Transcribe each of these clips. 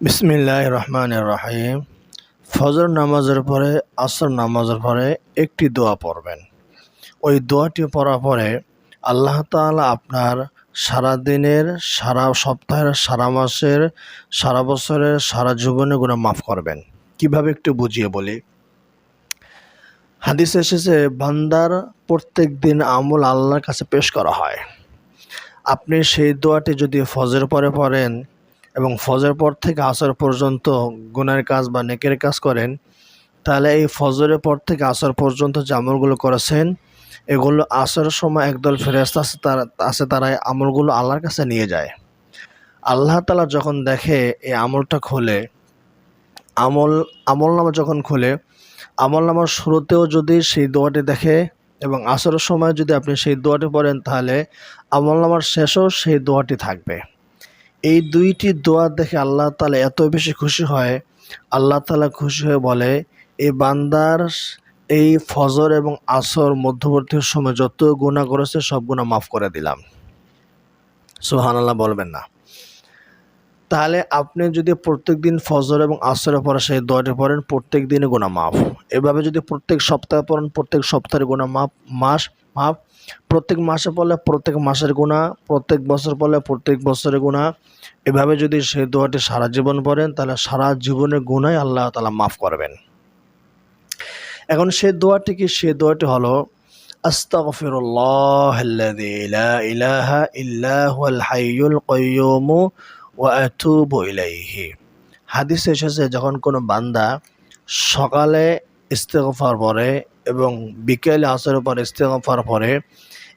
বিসমিল্লাহ রহমান রহিম ফজর নামাজের পরে, আসর নামাজের পরে একটি দোয়া পড়বেন। ওই দোয়াটি পড়ার পরে আল্লাহ তাআলা আপনার সারা দিনের সারা সপ্তাহের, সারা মাসের, সারা বছরের, সারা জীবনে গুণা মাফ করবেন। কীভাবে একটু বুঝিয়ে বলি? হাদিস এসেছে, বান্দার প্রত্যেক দিন আমল আল্লাহর কাছে পেশ করা হয়। আপনি সেই দোয়াটি যদি ফজর পরে পড়েন এবং ফজর পর থেকে আসর পর্যন্ত গুনার কাজ বা নেকের কাজ করেন, তাহলে এই ফজরের পর থেকে আসর পর্যন্ত যে আমলগুলো করেছেন, এগুলো আসরের সময় একদল ফেরেস্তা আছে তারা আছে তারা এই আমলগুলো আল্লাহর কাছে নিয়ে যায়। আল্লাহ তালা যখন দেখে এই আমলটা খোলে, আমল আমল নামা যখন খোলে, আমল নামার শুরুতেও যদি সেই দোয়াটি দেখে এবং আসরের সময় যদি আপনি সেই দোয়াটি পড়েন, তাহলে আমল নামার শেষেও সেই দোয়াটি থাকবে। এই দুইটি দোয়া দেখে আল্লাহ তালা এত বেশি খুশি হয়। আল্লাহ তালা খুশি হয়ে বলে এই বান্দার এই ফজর এবং আসর মধ্যবর্তী সময় যত গুণা করেছে সব গুণা মাফ করে দিলাম। সোহান আল্লাহ বলবেন না। তাহলে আপনি যদি প্রত্যেক দিন ফজর এবং আসরের পরে সেই দোয়াটি পড়েন প্রত্যেক দিনে গুণা মাফ। এভাবে যদি প্রত্যেক সপ্তাহে পড়েন, প্রত্যেক সপ্তাহের গুণা মাফ, মাস মাফ প্রত্যেক মাসে পড়লে প্রত্যেক মাসের গুণা প্রত্যেক বছর পড়লে প্রত্যেক বছরের গুণা এভাবে যদি সেই দোয়াটি সারা জীবন পড়েন, তাহলে সারা জীবনের গুণাই আল্লাহ তালা মাফ করবেন। এখন সে দোয়াটি কি? সে দোয়াটি হলো হাদিসে এসেছে, যখন কোনো বান্দা সকালে ইস্তেগফার পড়ে এবং বিকেলে আসরের পর ইস্তেগফার পড়ে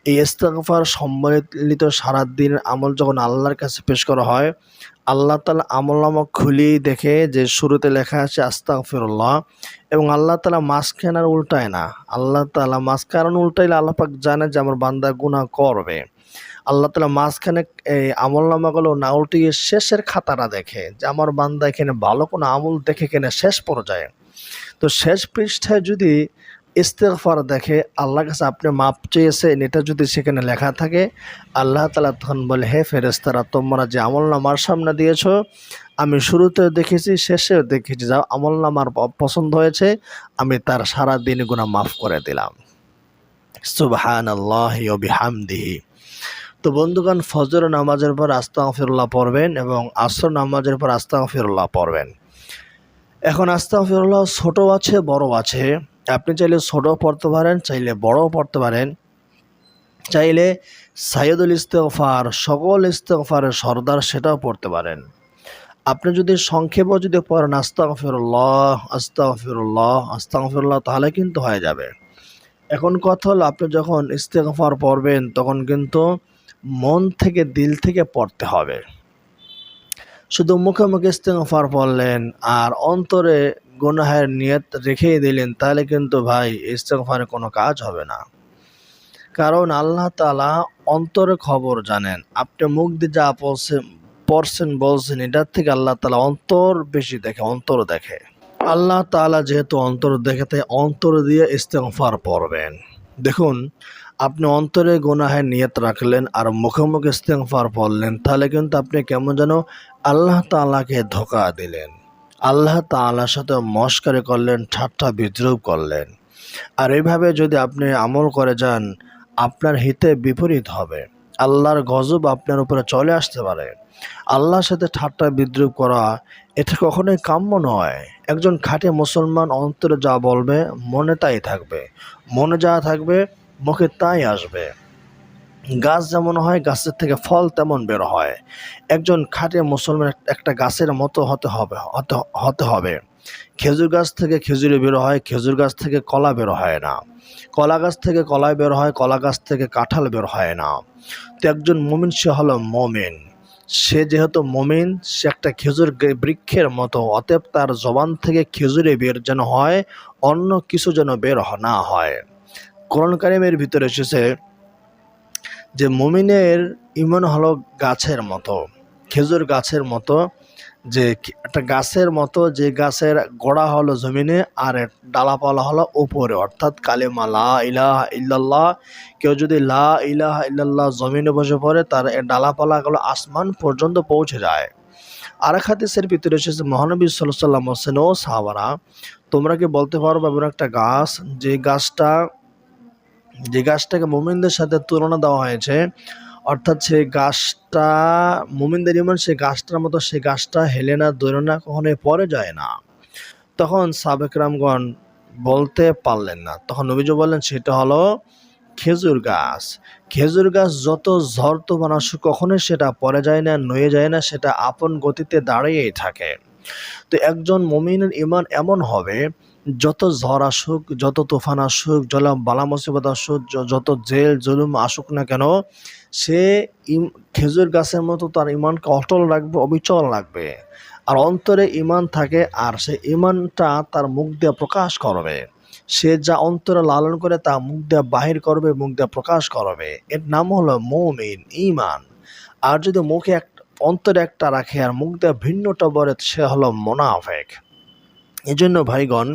এই ইস্তেগফার সম্মিলিত সারা দিনের আমল যখন আল্লাহর কাছে পেশ করা হয়, আল্লাহ তালা আমল নামক খুলেই দেখে যে শুরুতে লেখা আছে আস্তাগফিরুল্লাহ এবং আল্লাহ তালা মাঝখানে আর উল্টায় না। আল্লাহ তালা মাঝখানে উল্টাইলে আল্লাহ পাক জানে যে আমার বান্দা গুনাহ করবে। আল্লাহ তালা মাঝখানে এই আমল নামাগুলো না উল্টিয়ে শেষের খাতাটা দেখে যে আমার বান্দা এখানে ভালো কোনো আমল দেখে কেনে শেষ পর্যায়ে। তো শেষ পৃষ্ঠায় যদি ইস্তেগফার দেখে আল্লাহর কাছে আপনি মাপ চেয়েছেন, এটা যদি সেখানে লেখা থাকে, আল্লাহ তালা তখন বলে, হে ফেরেস্তারা তোমরা যে আমল নামার সামনে দিয়েছ, আমি শুরুতেও দেখেছি, শেষেও দেখেছি। যা আমল নামার পছন্দ হয়েছে, আমি তার সারা দিন গুণা মাফ করে দিলাম। সুবহান আল্লাহ বিহামদিহি। তো বন্ধুগণ, ফজর নামাজের পর আস্তাগফিরুল্লাহ পড়বেন এবং আসর নামাজের পর আস্তাগফিরুল্লাহ পড়বেন। এখন আস্তাগফিরুল্লাহ ছোট আছে, বড় আছে। আপনি চাইলে ছোট পড়তে পারেন, চাইলে বড়ও পড়তে পারেন। চাইলে সাইয়দুল ইস্তেগফার, সকল ইস্তেগফারের সর্দার সেটাও পড়তে পারেন। আপনি যদি সংক্ষেপও যদি পড়েন, আস্তাগফিরুল্লাহ আস্তাগফিরুল্লাহ আস্তাগফিরুল্লাহ, তাহলে কিন্তু হয়ে যাবে। এখন কথা হলো, আপনি যখন ইস্তেগফার পড়বেন, তখন কিন্তু মন থেকে, দিল থেকে পড়তে হবে। শুধু মুখে মুখে ইস্তেগফার পড়লেন, আর অন্তরে গুনাহের নিয়ত রেখেই দিলেন, তাহলে কিন্তু ভাই ইস্তেগফারে কোনো কাজ হবে না। কারণ আল্লাহ তালা অন্তরে খবর জানেন। আপনি মুখ দিয়ে যা পড়ছেন পড়ছেন, বলছেন, এটার থেকে আল্লাহ তালা অন্তর বেশি দেখে, অন্তর দেখে। আল্লাহ তালা যেহেতু অন্তর দেখে, তাই অন্তর দিয়ে ইস্তেগফার পড়বেন। দেখুন, আপনি অন্তরে গুনাহের নিয়ত রাখলেন আর মুখে মুখে ইস্তেগফার পড়লেন, তাহলে কিন্তু আপনি কেমন যেন আল্লাহ তাআলাকে ধোকা দিলেন। আল্লাহ তাআলার সাথে মস্কারে করলেন, ঠাট্টা বিদ্রুপ করলেন। আর এইভাবে যদি আপনি আমল করে যান, আপনার হিতে বিপরীত হবে। আল্লাহর গজব আপনার উপরে চলে আসতে পারে। আল্লাহর সাথে ঠাট্টা বিদ্রুপ করা, এটা কখনোই কাম্য নয়। একজন খাঁটি মুসলমান অন্তরে যা বলবে, মনে তাই থাকবে। মনে যা থাকবে, মুখে তাই আসবে। গাছ যেমন হয়, গাছের থেকে ফল তেমন বের হয়। একজন খাঁটি মুসলমান একটা গাছের মতো হতে হবে হতে হবে। খেজুর গাছ থেকে খেজুরি বের হয়, খেজুর গাছ থেকে কলা বের হয় না। কলা গাছ থেকে কলাই বের হয়, কলা গাছ থেকে কাঁঠাল বের হয় না। তো একজন মমিন, সে হলো মমিন। সে যেহেতু মমিন, সে একটা খেজুর বৃক্ষের মতো, অতএব তার জবান থেকে খেজুরে বের যেন হয়, অন্য কিছু যেন বের না হয়। কোরআন কারিমের ভিতরে এসেছে যে মুমিনের ইমন হলো গাছের মতো, খেজুর গাছের মতো, যে একটা গাছের মতো, যে গাছের গোড়া হলো জমিনে আর ডালাপালা হলো উপরে, অর্থাৎ কালেমা লা ইলাহা ইল্লাল্লাহ। কেউ যদি লা ইলাহ ইল্লাল্লাহ জমিনে বসে পড়ে, তার ডালাপালাগুলো আসমান পর্যন্ত পৌঁছে যায়। আর এক হাদিসের ভিতরে এসেছে, মহানবী সাল্লাহ সাল্লাম হোসেন ও সাহাবারা, তোমরা কি বলতে পারো এমন একটা গাছ যে গাছটা যে গাছটাকে মোমিনদের সাথে তুলনা দেওয়া হয়েছে, অর্থাৎ সেই গাছটা, মোমিনদের ইমান সেই গাছটার মতো সেই গাছটা হেলে না দৈর না, কখনোই পরে যায় না। তখন সাবেক রামগণ বলতে পারলেন না। তখন নবীজ বললেন, সেটা হলো খেজুর গাছ। খেজুর গাছ যত ঝড়, তুফান আসুক, কখনোই সেটা পরে যায় না, নয়ে যায় না, সেটা আপন গতিতে দাঁড়িয়েই থাকে। তো একজন মমিনের ইমান এমন হবে যত ঝড় আসুক, যত তুফান আসুক জল বালা মুসিবত আসুক যত জেল, জুলুম আসুক না কেন, সে খেজুর গাছের মতো তার ইমানকে অটল রাখবে, অবিচল রাখবে। আর অন্তরে ইমান থাকে, আর সে ইমানটা তার মুখ দিয়ে প্রকাশ করবে। সে যা অন্তরে লালন করে, তা মুখ দিয়ে বাহির করবে, মুখ দিয়ে প্রকাশ করবে। এর নাম হলো মৌমিন ইমান আর যদি মুখে এক, অন্তরে একটা রাখে, আর মুখ দিয়ে ভিন্নটা বলে সে হলো মোনাফেক। এই জন্য ভাইগণ,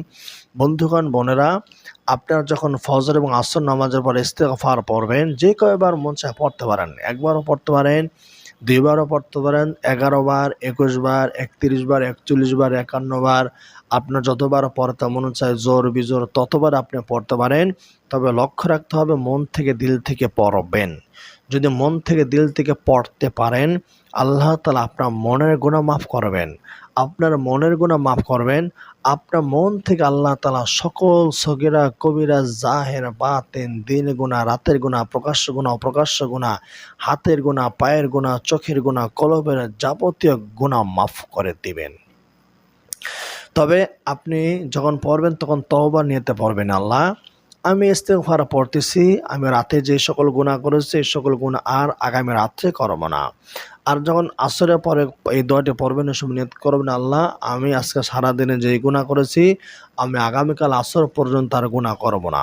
বন্ধুগণ, বোনেরা, আপনার যখন ফজর এবং আসর নামাজের পর ইস্তেগফার পড়বেন, যে কয়বার মন চায় পড়তে পারেন। একবারও পড়তে পারেন, দুইবারও পড়তে পারেন, এগারো বার, একুশ বার, একত্রিশ বার, একচল্লিশ বার, একান্ন বার, আপনার যতবার পড়তে মন চায়, জোর বিজোর ততবার আপনি পড়তে পারেন। তবে লক্ষ্য রাখতে হবে, মন থেকে দিল থেকে পড়বেন। যদি মন থেকে দিল থেকে পড়তে পারেন, আল্লাহ তালা আপনার মনের গুণা মাফ করবেন। আপনার মনের গুণা মাফ করবেন। আপনার মন থেকে আল্লাহ তালা সকল সগিরা, কবিরা, জাহের, বাতেন, দিন গুণা রাতের গুণা প্রকাশ্য গুণা অপ্রকাশ্য গুণা হাতের গুণা পায়ের গুণা চোখের গুণা কলবের যাবতীয় গুণা মাফ করে দিবেন। তবে আপনি যখন পড়বেন তখন তহবা নিতে পারবেন আল্লাহ। আমি ইস্তেগফার পড়তেছি, আমি রাতে যে সকল গুণা করেছি, এই সকল গুণা আর আগামী রাত্রে করব না। আর যখন আসরের পরে এই দোয়াটি পড়বেন এসব নিয়ত করবেন, আল্লাহ, আমি আজকে সারাদিনে যেই গুণা করেছি, আমি আগামীকাল আসর পর্যন্ত আর গুণা করব না।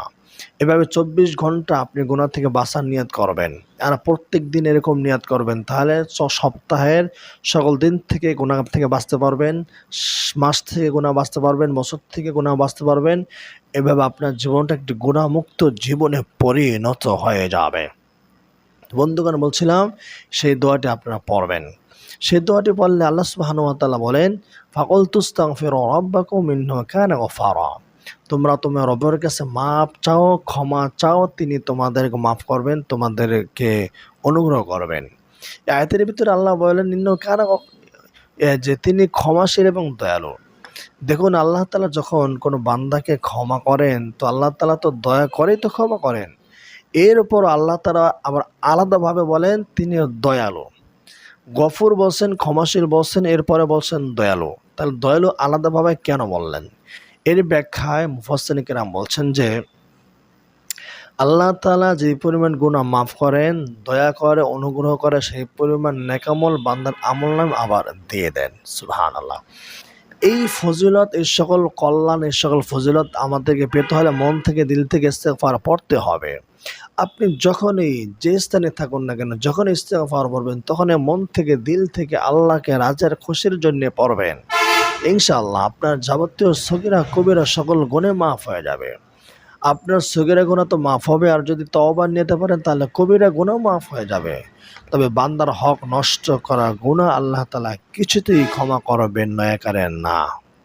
এভাবে চব্বিশ ঘণ্টা আপনি গুণা থেকে বাঁচার নিয়ত করবেন। আর প্রত্যেক দিন এরকম নিয়ত করবেন, তাহলে সপ্তাহের সকল দিন থেকে গুণা থেকে বাঁচতে পারবেন, মাস থেকে গুণা বাঁচতে পারবেন, বছর থেকে গুণা বাঁচতে পারবেন। এভাবে আপনার জীবনটা একটি গুণামুক্ত জীবনে পরিণত হয়ে যাবে। বন্ধুগণ, বলছিলাম, সেই দোয়াটি আপনারা পড়বেন। সেই দোয়াটি পড়লে আল্লাহ সুবহানাহু ওয়া তাআলা বলেন ফাকুল তুস্তাগফিরু রাব্বাকুম ইন্নাহু কানা গফারা। তোমরা তোমার রবের কাছে মাপ চাও, ক্ষমা চাও, তিনি তোমাদেরকে মাফ করবেন, তোমাদেরকে অনুগ্রহ করবেন। আয়াতের ভিতরে আল্লাহ বলেন নিম্ন কানা যে তিনি ক্ষমাশীল এবং দয়ালু। দেখুন, আল্লাহ তালা যখন কোনো বান্দাকে ক্ষমা করেন, তো আল্লাহ তালা তো দয়া করেই তো ক্ষমা করেন। এর উপর আল্লাহ তালা আবার আলাদাভাবে বলেন তিনি দয়ালু। গফুর বলছেন, ক্ষমাশীল বলছেন, এরপরে বলছেন, দয়ালু। তাহলে দয়ালু আলাদাভাবে কেন বললেন? এর ব্যাখ্যায় মুফাসিনিকেরাম বলছেন যে, আল্লাহ তালা যে পরিমাণ গুণা মাফ করেন, দয়া করে, অনুগ্রহ করে সেই পরিমাণ নেকামল বান্দার আমল নাম আবার দিয়ে দেন। সুবহান আল্লাহ এই ফজিলত, এই সকল কল্যাণ, এই সকল ফজিলত আমাদেরকে পেতে হলে মন থেকে, দিল থেকে ইস্তেগফার পড়তে হবে। আপনি যখনই যে স্থানে থাকুন না কেন যখন ইস্তেগফার পড়বেন, তখনই মন থেকে, দিল থেকে আল্লাহকে রাজার খুশির জন্য পড়বেন। ইনশাআল্লাহ আপনার যাবতীয় সগিরা, কবিরা সকল গুণে মাফ হয়ে যাবে। আপনার সগিরা গুণা তো মাফ হবে, আর যদি তওবা নিতে পারেন তাহলে কবিরা গুণাও মাফ হয়ে যাবে। তবে বান্দার হক নষ্ট করা গুণা আল্লাহ তালা কিছুতেই ক্ষমা করবেন, নয় করেন না।